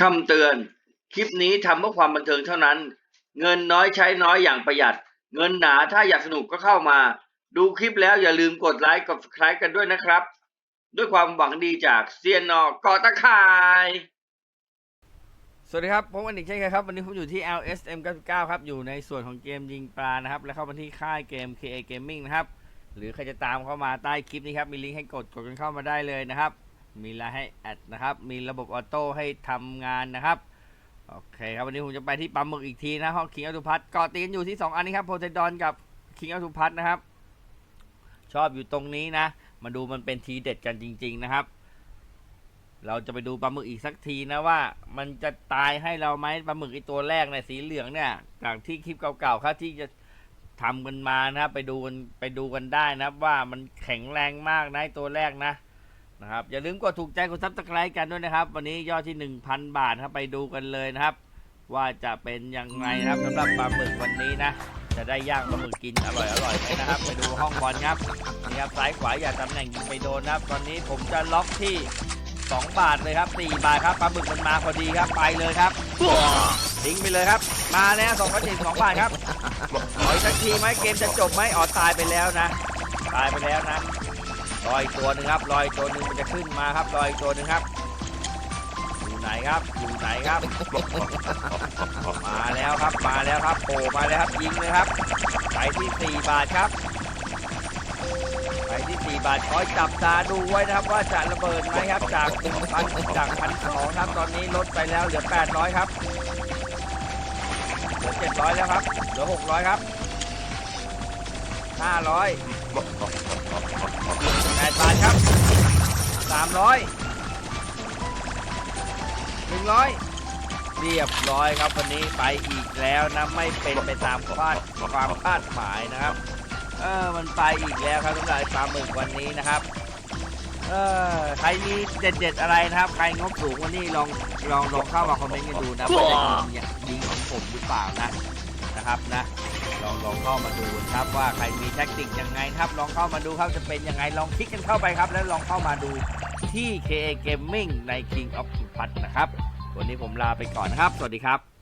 คำเตือน คลิปนี้ทำเพื่อความบันเทิงเท่านั้น เงินน้อยใช้น้อยอย่างประหยัด เงินหนาถ้าอยากสนุกก็เข้ามา ดูคลิปแล้วอย่าลืมกดไลค์กด subscribe กันด้วยนะครับ ด้วยความหวังดีจากเซียนนอกอตะข่าย สวัสดีครับผมวันนี้เช่นเคยครับ วันนี้ผมอยู่ที่ LSM 99ครับ อยู่ในส่วนของเกมยิงปลานะครับ และเข้ามาที่ค่ายเกม KA Gaming นะครับ หรือใครจะตามเข้ามาใต้คลิปนี้ครับ มีลิงก์ให้กดกดกันเข้ามาได้เลยนะครับ มีไลน์ให้แอดนะครับ มีระบบออโต้ให้ทำงานนะครับโอเคครับวันนี้ผมจะไปที่ปั๊มหมึกอีกทีนะห้องคิงอัลตุพัฒน์เกาะตีนอยู่ที่ 2 อันนี้ครับโพไซดอนกับคิงอัลตุพัฒน์นะครับ ชอบอยู่ตรงนี้นะ มาดูมันเป็นทีเด็ดกันจริง ๆนะครับ เราจะไปดูปลาหมึกอีกสักทีนะว่า มันจะตายให้เราไหมปลาหมึกไอตัวแรกเนี่ยสีเหลืองเนี่ยจากที่คลิปเก่าๆครับที่จะทำกันมานะครับไปดูกันไปดูกันได้นะครับว่ามันแข็งแรงมากนะตัวแรกนะ นะครับอย่าลืมกดถูกใจกดซับสไครต์กันด้วยนะครับ วันนี้ยอดที่ 1,000 บาทครับไปดูกันเลยนะครับ ว่าจะเป็นยังไงนะครับสำหรับปลาหมึกวันนี้นะ จะได้ย่างปลาหมึกกินอร่อยอร่อยไหมนะครับ ไปดูห้องบอลครับนี่ครับซ้ายขวาอย่าตำแหน่งยิงไปโดนนะครับ ตอนนี้ผมจะล็อกที่ 2 บาทเลยครับ 4 บาทครับปลาหมึกมันมาพอดีครับไปเลยครับทิ้งไปเลยครับ มาแล้ว2พันสองบาทครับขออีกสักทีไหมเกมจะจบไหมอ๋อตายไปแล้วนะ ตายไปแล้วนะ รอยตัวหนึ่งครับรอยตัวหนึ่งมันจะขึ้นมาครับรอยตัวหนึ่งครับ อยู่ไหนครับอยู่ไหนครับ มาแล้วครับมาแล้วครับโผล่มาแล้วครับยิงเลยครับไปที่ 4 บาทครับไปที่ 4 บาทคอยจับตาดูไว้นะครับว่าจะระเบิดไหมครับ จากพันจากพันสองครับตอนนี้ลดไปแล้วเหลือ 800 ครับเหลือ 700 แล้วครับเหลือ 600 ครับ 500 8บาทครับ 300 100เรียบร้อยครับวันนี้ไปอีกแล้วนะไม่เป็นไปตามคาดความคาดหมายนะครับ เออมันไปอีกแล้วครับสำหรับไอ้ปลาหมึกวันนี้นะครับ เออใครมีเด็ดๆอะไรนะครับ ใครงบสูงวันนี้ลองลองลองเข้ามาคอมเมนต์กันดูนะว่าจะยิงยิงของผมหรือเปล่านะนะครับนะลองลองเข้ามาดูนะครับว่าใครมีแท็กติกยังไงนะครับ ลองเข้ามาดูครับจะเป็นยังไงลองคลิกกันเข้าไปครับ แล้วลองเข้ามาดู ที่ KA Gaming ใน King of พัทนะครับ วันนี้ผมลาไปก่อนนะครับ สวัสดีครับ